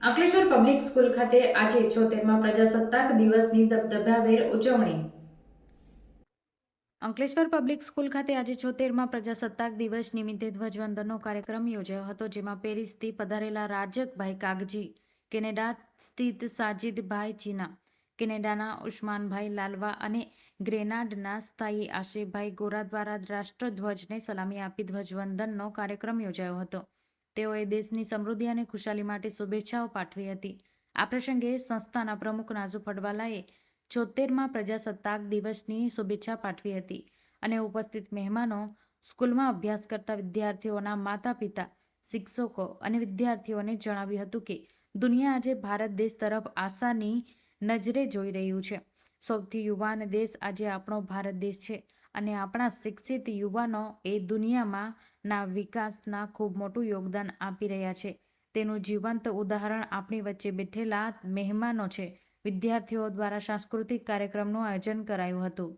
Ankleshwar public school ખાતે આજે છોતેરમાં પ્રજાસત્તાક દિવસની દબદબાભેર ઉજવણી. અંકલેશ્વર પબ્લિક સ્કૂલ ખાતે આજે છોતેરમાં પ્રજાસત્તાક દિવસ નિમિત્તે ધ્વજવંદનનો કાર્યક્રમ યોજાયો હતો, જેમાં પેરિસથી પધારેલા રાજકભાઈ કાગજી, કેનેડા સ્થિત સાજિદભાઈ ચીના, કેનેડાના ઉસ્માનભાઈ લાલવા અને ગ્રેનાડના સ્થાયી આશિફભાઈ ગોરા દ્વારા રાષ્ટ્રધ્વજને સલામી આપી ધ્વજવંદનનો કાર્યક્રમ યોજાયો હતો. તેઓએ દેશની સમૃદ્ધિ અને ખુશાલી માટે શુભેચ્છાઓ પાઠવી હતી. આ પ્રસંગે સંસ્થાના પ્રમુખ નાઝુ ફડવાલાએ છોતેરમાં પ્રજાસત્તાક દિવસની શુભેચ્છા પાઠવી હતી અને ઉપસ્થિત મહેમાનો સ્કૂલમાં અભ્યાસ કરતા વિદ્યાર્થીઓના માતા પિતા શિક્ષકો અને વિદ્યાર્થીઓને જણાવ્યું હતું કે, દુનિયા આજે ભારત દેશ તરફ આશાની નજરે જોઈ રહ્યું છે. સૌથી યુવાન દેશ આજે આપણો ભારત દેશ છે અને આપણા શિક્ષિત યુવાનો એ દુનિયામાં ના વિકાસના ખૂબ મોટું યોગદાન આપી રહ્યા છે. તેનું જીવંત ઉદાહરણ આપણી વચ્ચે બેઠેલા મહેમાનો છે. વિદ્યાર્થીઓ દ્વારા સાંસ્કૃતિક કાર્યક્રમનું આયોજન કરાયું હતું.